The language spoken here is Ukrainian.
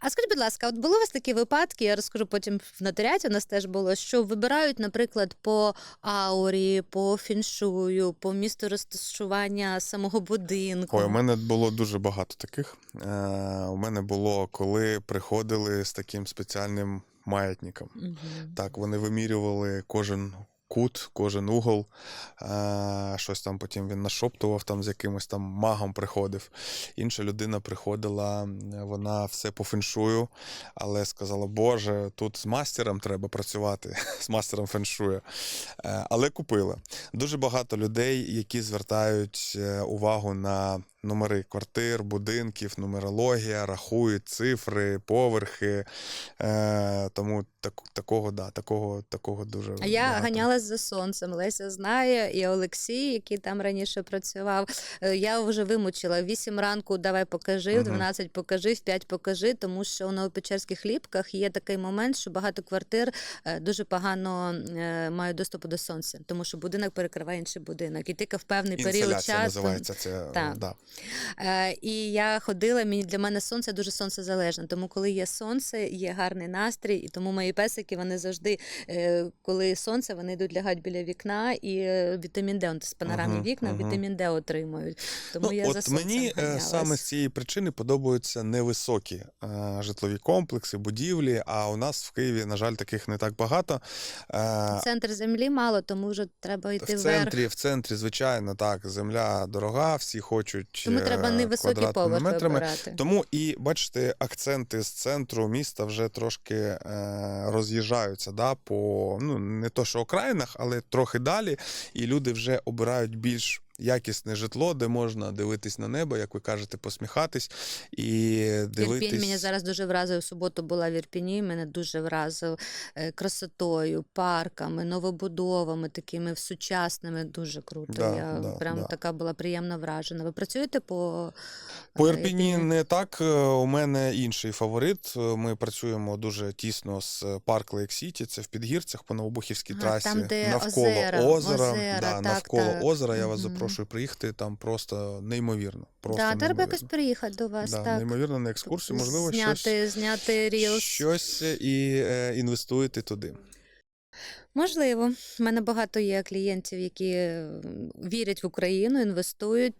А скажіть, будь ласка, от були у вас такі випадки, я розкажу потім в нотаріаті, у нас теж було, що вибирають, наприклад, по аурі, по фіншую, по місту розташування самого будинку. Ой, у мене було дуже багато таких. Е, у мене було, коли приходили з таким спеціальним маятником. Мгм. Так, вони вимірювали кожен кут, кожен угол. Е, щось там потім він нашоптував, там з якимось там магом приходив. Інша людина приходила, вона все по феншую, але сказала: Боже, тут з мастером треба працювати, з мастером феншую. Е, але купила. Дуже багато людей, які звертають е, увагу на номери квартир, будинків, нумерологія, рахують цифри, поверхи. Е, тому так, такого, да, такого, такого дуже. А я багато. ганялась за сонцем. Леся знає, і Олексій, який там раніше працював. Е, Я вже вимучила. В 8 ранку давай покажи, в Мгм. 12 покажи, в 5 покажи, тому що у Новопечерських ліпках є такий момент, що багато квартир е, дуже погано е, мають доступу до сонця, тому що будинок перекриває інший будинок. І тільки в певний період часу. називається це. Так. Да. Е, і я ходила, для мене сонце дуже сонцезалежне. Тому коли є сонце, є гарний настрій, і тому мої песики вони завжди, е, коли сонце, вони йдуть лягають біля вікна, і е, вітамін Д, з панорамні Мгм, вікна, мгм. вітамін Д отримують. Тому Ну, я за от сонцем мені ганялась. саме з цієї причини подобаються невисокі житлові комплекси, будівлі. А у нас в Києві, на жаль, таких не так багато. Центр землі мало, тому вже треба йти в вверх. центрі, в центрі, звичайно, так, земля дорога, всі хочуть Тому треба невисокі невисокий квадратними поверх метрами. Обирати. Тому і бачите, акценти з центру міста вже трошки е, роз'їжджаються да, по ну не то, що окраїнах, але трохи далі. І люди вже обирають більш якісне житло, де можна дивитись на небо, як ви кажете, посміхатись і дивитись. Ірпінь мене зараз дуже вразив. Суботу була в Ірпіні, мене дуже вразив е, красотою, парками, новобудовами, такими сучасними. Дуже круто. Да, Я да, прям да. така була приємно вражена. Ви працюєте по По е, Ірпіні не так. Е, У мене інший фаворит. Ми працюємо дуже тісно з парк Лейк Сіті. Це в Підгірцях по Новобухівській А, трасі. там, де навколо озера, озера. озера, да, так, навколо так. озера. Я вас Мгм. Запрошую приїхати. Там просто неймовірно. Просто да, треба якось приїхати до вас. да, так. Неймовірно на екскурсію. Можливо, зняти, щось, зняти рілс. щось і е, інвестуєте туди. Можливо, У мене багато є клієнтів, які е, вірять в Україну, інвестують.